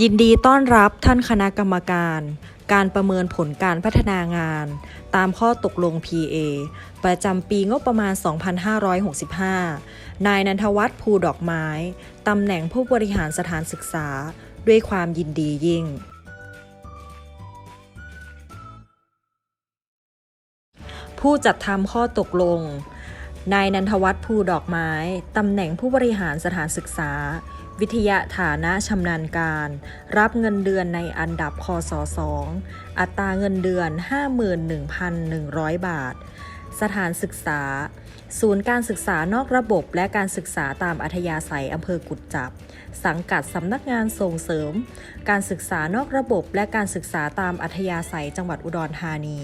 ยินดีต้อนรับท่านคณะกรรมการ การประเมินผลการพัฒนางาน ตามข้อตกลง PA ประจำปีงบประมาณ 2565 นายนันทวัฒน์ภูดอกไม้ ตำแหน่งผู้บริหารสถานศึกษา ด้วยความยินดียิ่ง ผู้จัดทำข้อตกลง นายนันทวัฒน์ภูดอกไม้ ตำแหน่งผู้บริหารสถานศึกษา วิทยาฐานะชำนาญการ รับเงินเดือนในอันดับคศ2อัตราเงินเดือน 51,100 บาท สถานศึกษา ศูนย์การศึกษานอกระบบและการศึกษาตามอัธยาศัยอำเภอกุดจับ สังกัดสำนักงานส่งเสริม การศึกษานอกระบบและการศึกษาตามอัธยาศัยจังหวัดอุดรธานี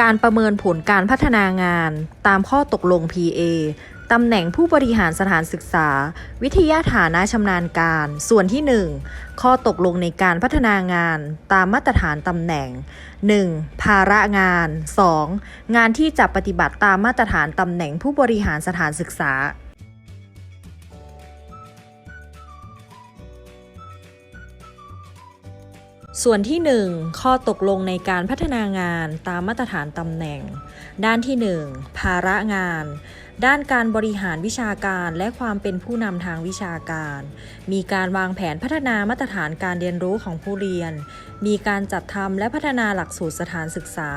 การประเมินผลการพัฒนางานตามข้อตกลง PA ตำแหน่งผู้บริหารสถานศึกษา วิทยาฐานะชำนาญการ ส่วนที่ 1 ข้อตกลงในการพัฒนางานตามมาตรฐานตำแหน่ง 1. ภาระงาน 2. งานที่จะปฏิบัติตามมาตรฐานตำแหน่งผู้บริหารสถานศึกษา ส่วนที่ 1 ข้อตกลงในการพัฒนางานตามมาตรฐานตำแหน่ง ด้านที่ 1 ภาระงาน ด้านการบริหารวิชาการและความเป็นผู้นำทางวิชาการ มีการวางแผนพัฒนามาตรฐานการเรียนรู้ของผู้เรียน มีการจัดทำและพัฒนาหลักสูตรสถานศึกษา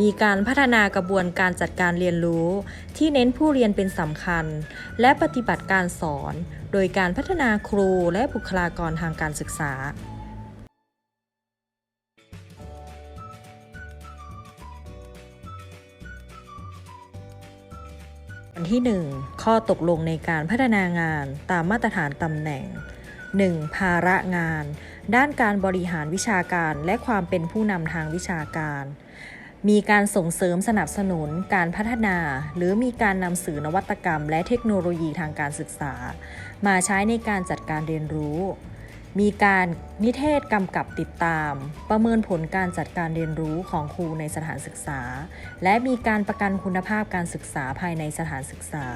มีการพัฒนากระบวนการจัดการเรียนรู้ ที่เน้นผู้เรียนเป็นสำคัญ และปฏิบัติการสอน โดยการพัฒนาครูและบุคลากรทางการศึกษา อันที่ 1 ข้อตกลงในการพัฒนางานตามมาตรฐานตำแหน่ง 1. ภาระงาน ด้านการบริหารวิชาการและความเป็นผู้นำทางวิชาการ มีการส่งเสริมสนับสนุนการพัฒนา หรือมีการนำสื่อนวัตกรรม และเทคโนโลยีทางการศึกษา มาใช้ในการจัดการเรียนรู้ มีการนิเทศกำกับติดตาม ประเมินผลการจัดการเรียนรู้ของครูในสถานศึกษา และมีการประกันคุณภาพการศึกษาภายในสถานศึกษา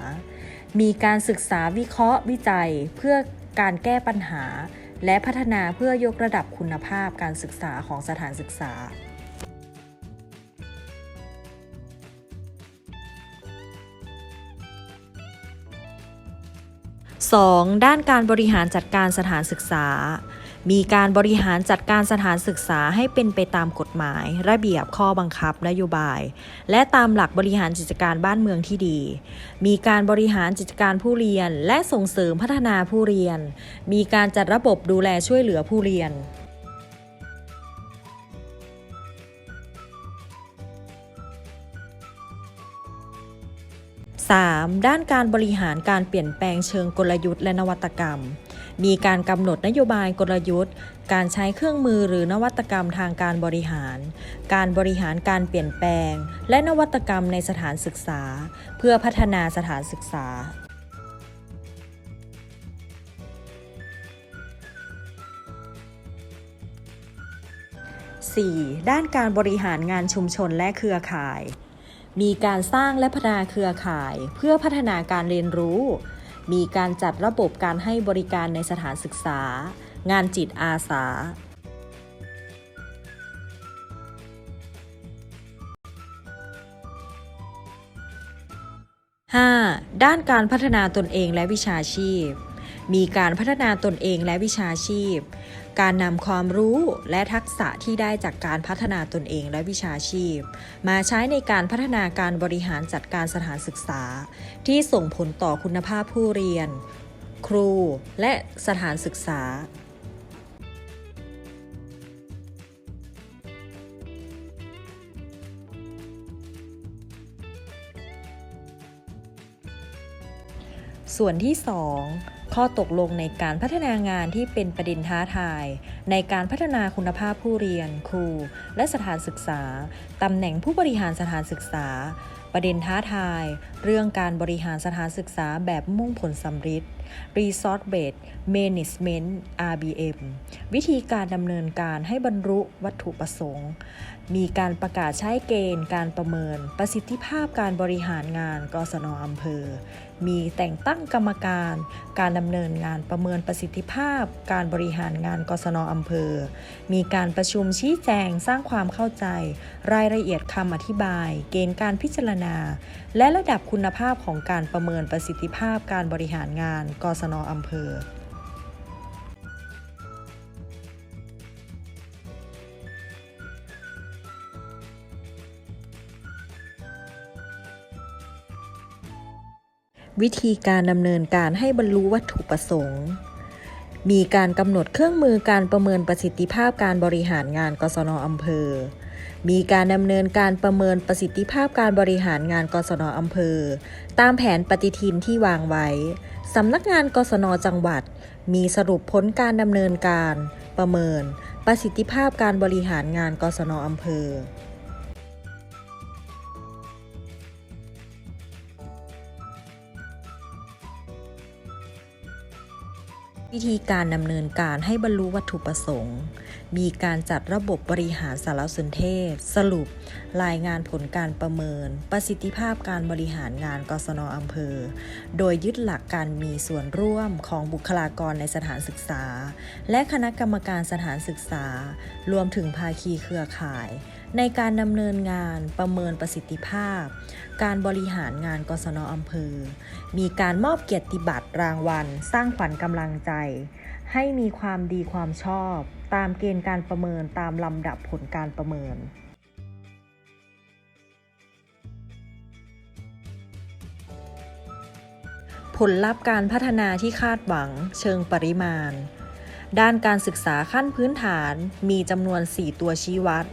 มีการศึกษาวิเคราะห์วิจัยเพื่อการแก้ปัญหา และพัฒนาเพื่อยกระดับคุณภาพการศึกษาของสถานศึกษา 2. ด้านการบริหารจัดการสถานศึกษา มีการบริหารจัดการสถานศึกษาให้เป็นไปตามกฎหมาย ระเบียบข้อบังคับนโยบาย และตามหลักบริหารกิจการบ้านเมืองที่ดี มีการบริหารกิจการผู้เรียน และส่งเสริมพัฒนาผู้เรียน มีการจัดระบบดูแลช่วยเหลือผู้เรียน 3. ด้านการบริหารการเปลี่ยนแปลงเชิงกลยุทธ์และนวัตกรรม มีการกำหนดนโยบายกลยุทธ์ การใช้เครื่องมือหรือนวัตกรรมทางการบริหาร การบริหารการเปลี่ยนแปลง และนวัตกรรมในสถานศึกษา เพื่อพัฒนาสถานศึกษา 4. ด้านการบริหารงานชุมชนและเครือข่าย มีการสร้างและพัฒนาเครือข่าย เพื่อพัฒนาการเรียนรู้ มีการจัดระบบการให้บริการในสถานศึกษา งานจิตอาสา 5. ด้านการพัฒนาตนเองและวิชาชีพ มีการพัฒนาตนเองและวิชาชีพ การนำความรู้และทักษะที่ได้จากการพัฒนาตนเองและวิชาชีพ มาใช้ในการพัฒนาการบริหารจัดการสถานศึกษา ที่ส่งผลต่อคุณภาพผู้เรียน ครูและสถานศึกษาส่วนที่ 2 ข้อตกลงในการพัฒนางานที่เป็นประเด็นท้าทาย ในการพัฒนาคุณภาพผู้เรียน ครู และสถานศึกษา ตำแหน่งผู้บริหารสถานศึกษา ประเด็นท้าทาย เรื่องการบริหารสถานศึกษาแบบมุ่งผลสำฤทธิ์ Resource Based Management RBM วิธีการดำเนินการให้บรรลุวัตถุประสงค์ มีการประกาศใช้เกณฑ์การประเมินประสิทธิภาพการบริหารงานกศนอำเภอ มีแต่งตั้งกรรมการ การดำเนินงานประเมินประสิทธิภาพ การบริหารงานกศนอำเภอ มีการประชุมชี้แจงสร้างความเข้าใจ รายละเอียดคำอธิบาย เกณฑ์การพิจารณา และระดับคุณภาพของการประเมินประสิทธิภาพการบริหารงานกศนอำเภอ วิธีการดำเนินการให้บรรลุวัตถุประสงค์ มีการกำหนดเครื่องมือการประเมินประสิทธิภาพการบริหารงานกศนอำเภอ มีการดำเนินการประเมินประสิทธิภาพการบริหารงานกศนอำเภอ ตามแผนปฏิทินที่วางไว้สำนักงานกศนจังหวัด มีสรุปผลการดำเนินการ ประเมิน ประสิทธิภาพการบริหารงานกศนอำเภอ วิธีการดำเนินการให้บรรลุวัตถุประสงค์มีการจัดระบบบริหารสารสนเทศ สรุป รายงานผลการประเมิน ประสิทธิภาพการบริหารงานกศนอำเภอ โดยยึดหลักการมีส่วนร่วมของบุคลากรในสถานศึกษา และคณะกรรมการสถานศึกษา รวมถึงภาคีเครือข่าย ในการดำเนินงานประเมินประสิทธิภาพ การบริหารงานกศนอำเภอ มีการมอบเกียรติบัตรรางวัล สร้างขวัญกำลังใจ ให้มีความดีความชอบ ตามเกณฑ์การประเมินตามลำดับผลการประเมิน ผลลัพธ์การพัฒนาที่คาดหวังเชิงปริมาณ ด้านการศึกษาขั้นพื้นฐานมีจำนวน 4 ตัวชี้วัด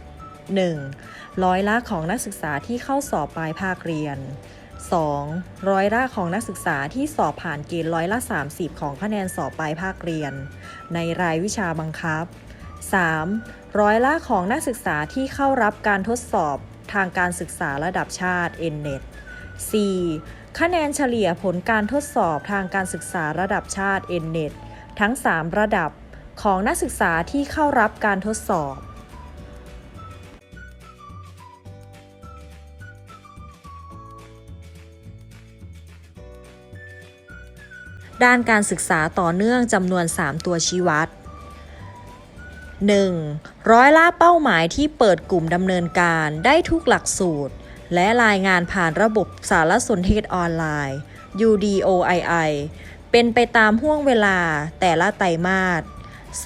1. ร้อยละของนักศึกษาที่เข้าสอบปลายภาคเรียน 2. ร้อยละของนักศึกษาที่สอบผ่านเกณฑ์ร้อยละ 30 ของคะแนนสอบปลายภาคเรียน ในรายวิชาบังคับ 3. ร้อยละของนักศึกษาที่เข้ารับการทดสอบทางการศึกษาระดับชาติ NNET 4. คะแนนเฉลี่ยผลการทดสอบทางการศึกษาระดับชาติ NNET ทั้ง 3 ระดับของนักศึกษาที่เข้ารับการทดสอบด้านการศึกษาต่อเนื่องจำนวน 3 ตัวชี้วัด 1. ร้อยละเป้าหมายที่เปิดกลุ่มดำเนินการได้ทุกหลักสูตร และรายงานผ่านระบบสารสนเทศออนไลน์ UDOII เป็นไปตามห่วงเวลาแต่ละไตรมาส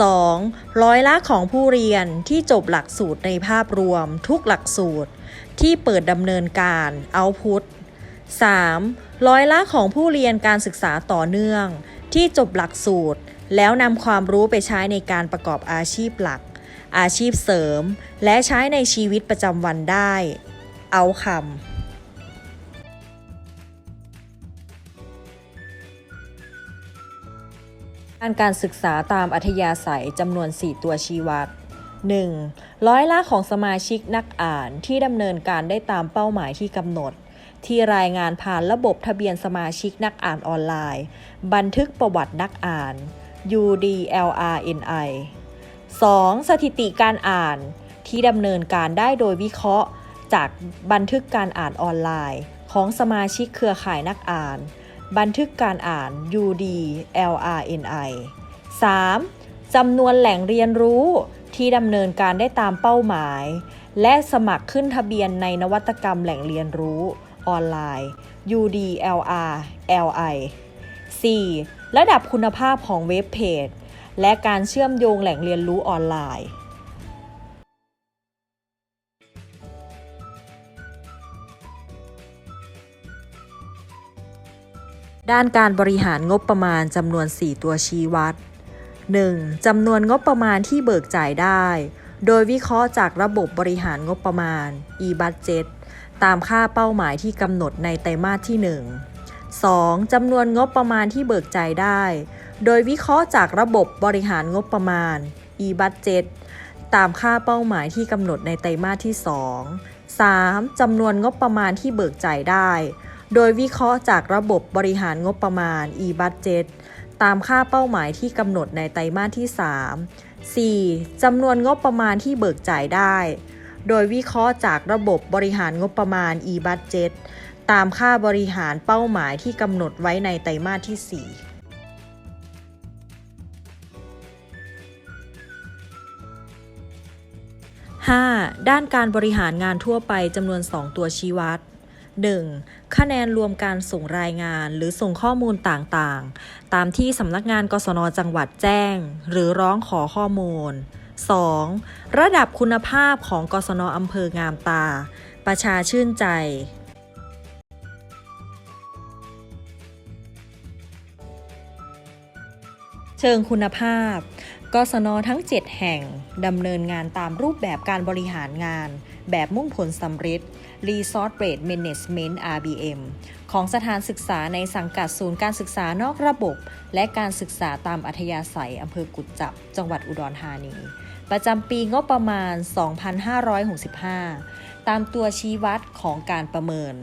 2. ร้อยละของผู้เรียนที่จบหลักสูตรในภาพรวมทุกหลักสูตร ที่เปิดดำเนินการเอาพุท 3. ร้อยละของผู้เรียนการศึกษาต่อเนื่อง ที่จบหลักสูตร แล้วนำความรู้ไปใช้ในการประกอบอาชีพหลัก อาชีพเสริม และใช้ในชีวิตประจำวันได้ เอาคำการการศึกษาตามอัธยาศัยจำนวน 4 ตัวชี้วัด 1. ร้อยละของสมาชิกนักอ่านที่ดำเนินการได้ตามเป้าหมายที่กำหนด ที่รายงานผ่านระบบทะเบียนสมาชิกนักอ่านออนไลน์ บันทึกประวัตินักอ่าน UDLRNI 2. สถิติการอ่านที่ดำเนินการได้โดยวิเคราะห์ จากบันทึกการอ่านออนไลน์ ของสมาชิกเครือข่ายนักอ่าน บันทึกการอ่าน UDLRNI 3. จำนวนแหล่งเรียนรู้ที่ดำเนินการได้ตามเป้าหมาย และสมัครขึ้นทะเบียนในนวัตกรรมแหล่งเรียนรู้ออนไลน์ UDLRLI 4. ระดับคุณภาพของเว็บเพจ และการเชื่อมโยงแหล่งเรียนรู้ออนไลน์ด้านการบริหารงบประมาณจำนวน 4 ตัวชี้วัด 1. จำนวนงบประมาณที่เบิกจ่ายได้ โดยวิเคราะห์จากระบบบริหารงบประมาณ e-budget ตามค่าเป้าหมายที่กำหนดในไตรมาสที่ 1 2. จำนวนงบประมาณที่เบิกจ่ายได้ โดยวิเคราะห์จากระบบบริหารงบประมาณ e-budget ตามค่าเป้าหมายที่กำหนดในไตรมาสที่ 2 3. จำนวนงบประมาณที่เบิกจ่ายได้ โดยวิเคราะห์จากระบบบริหารงบประมาณ e-budget ตามค่าเป้าหมายที่กำหนดในไตรมาสที่ 3 4. จำนวนงบประมาณที่เบิกจ่ายได้ โดยวิเคราะห์จากระบบบริหารงบประมาณ e-budget ตามค่าบริหารเป้าหมายที่กำหนดไว้ในไตรมาสที่4 5. ด้านการบริหารงานทั่วไปจำนวน 2 ตัวชี้วัด 1. คะแนนรวมการส่งรายงานหรือส่งข้อมูลต่างๆ ตามที่สำนักงานกศนจังหวัดแจ้ง หรือร้องขอข้อมูล 2. ระดับคุณภาพของกศนอำเภองามตา ประชาชื่นใจ เชิงคุณภาพกศนทั้ง 7 แห่งดำเนินงานตามรูปแบบการบริหารงาน แบบมุ่งผลสำเร็จ Resource Rate Management RBM ของสถานศึกษาในสังกัดศูนย์การศึกษานอกระบบ และการศึกษาตามอัธยาศัยอำเภอกุจจับ จังหวัดอุดรธานี ประจำปีงบประมาณ 2565 ตามตัวชี้วัดของการประเมิน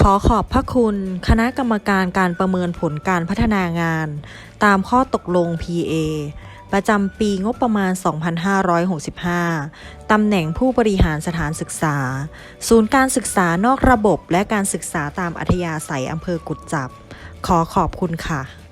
ขอขอบพระคุณคณะกรรมการการประเมินผลการพัฒนางาน ตามข้อตกลง PA ประจำปีงบประมาณ 2565 ตำแหน่งผู้บริหารสถานศึกษา ศูนย์การศึกษานอกระบบและการศึกษาตามอัธยาศัยอำเภอกุดจับ ขอขอบคุณค่ะ